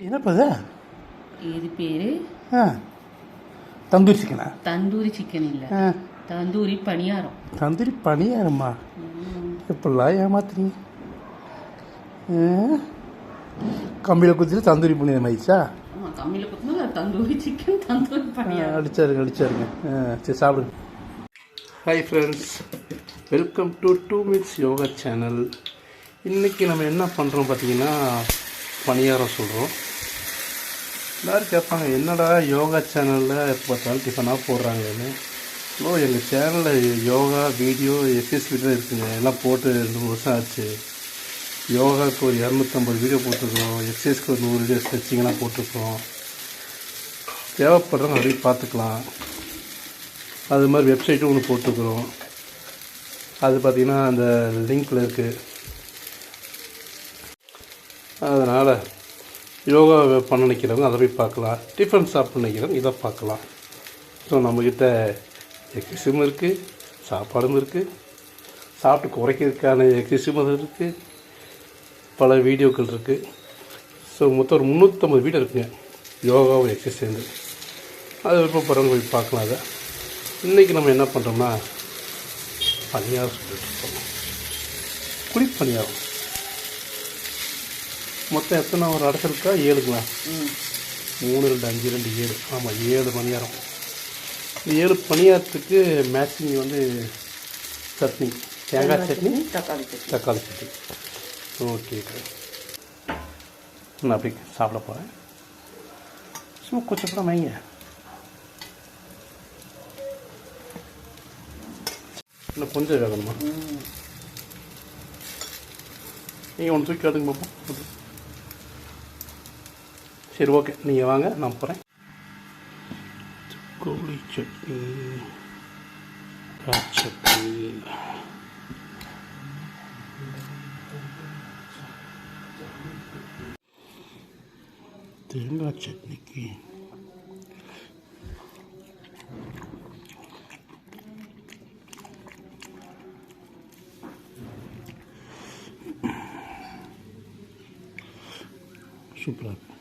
என்னப்பா இது? பேரு? ஆ. தந்தூரி சிக்கனா? தந்தூரி சிக்கன் இல்ல. ஆ. தந்தூரி பணியாரம். தந்தூரி பணியாரம்மா எப்படிலாம் ஏமாத்துறீங்க? கம்பியில் குத்திட்டு தந்தூரி பணியாரம் ஆயிடுச்சா? ஆமா தமிழ்ல பார்த்தா தந்தூரி சிக்கன் தந்தூரி பணியாரம். அடிச்சாருங்க அடிச்சாருங்க. ஆ சரி சாப்பிடுங்க. Hi friends welcome to two minutes yoga channel இன்றைக்கி நம்ம என்ன பண்ணுறோம் பார்த்தீங்கன்னா பணியாரம் சொல்கிறோம் எல்லோரும் கேட்பாங்க என்னடா யோகா சேனலில் எப்போ பார்த்தாலும் டிஃபனாக போடுறாங்கன்னு. ஓ எங்கள் சேனலில் யோகா வீடியோ எக்ஸசைஸ் வீடியோ இருக்குங்க. எல்லாம் போட்டு ரெண்டு வருஷம் ஆச்சு. யோகாவுக்கு ஒரு இரநூத்தம்பது வீடியோ போட்டிருக்கோம். எக்ஸசைஸ்க்கு ஒரு நூறு வீடியோ ஸ்ட்ரெச்சிங்லாம் போட்டிருக்கோம். தேவைப்படுறவங்க அப்படியே பார்த்துக்கலாம். அது மாதிரி வெப்சைட்டும் ஒன்று போட்டுக்கிறோம் அது பார்த்திங்கன்னா அந்த லிங்க்கில் இருக்குது அதனால் யோகா பண்ண நினைக்கிறவங்க அதை போய் பார்க்கலாம். டிஃபன் சாப்பிட நினைக்கிறவங்க இதை பார்க்கலாம். ஸோ நம்மக்கிட்ட எக்ஸசைஸும் இருக்குது சாப்பாடும் இருக்குது சாப்பிட்டு குறைக்கிறதுக்கான எக்ஸசைஸும் அது இருக்குது பல வீடியோக்கள் இருக்குது ஸோ மொத்தம் ஒரு முந்நூற்றம்பது வீடியோ இருக்குங்க. யோகாவும் எக்ஸசைஸு அது விருப்பப்படுறவங்க போய் பார்க்கலாம் அதை. இன்றைக்கி நம்ம என்ன பண்ணுறோம்னா பணியாரம் சொல்லிட்டு இருக்கோம். பணியாரம் மொத்தம் எத்தனை ஒரு அடசல் இருக்கா? ஏழுங்களா? ம். மூணு ரெண்டு அஞ்சு ரெண்டு ஏழு. ஆமாம் ஏழு பணியாரம். இந்த ஏழு பணியாரத்துக்கு மேட்சிங் வந்து சட்னி. தேங்காய் சட்னி தக்காளி சட்னி. தக்காளி சட்னி. ஓகே நான் அப்படி சாப்பிட போகிறேன் சும்மா கொஞ்சம் கூட வைங்க. இன்னும் கொஞ்சம் வேகணுமா? ம். நீங்கள் ஒன்று தூக்கி காட்டுங்க பார்ப்போம் சரி ஓகே நீங்கள் வாங்க நான் போகிறேன் கோழி சட்னி சட்னி. தேங்காய் சட்னிக்கு சூப்பராக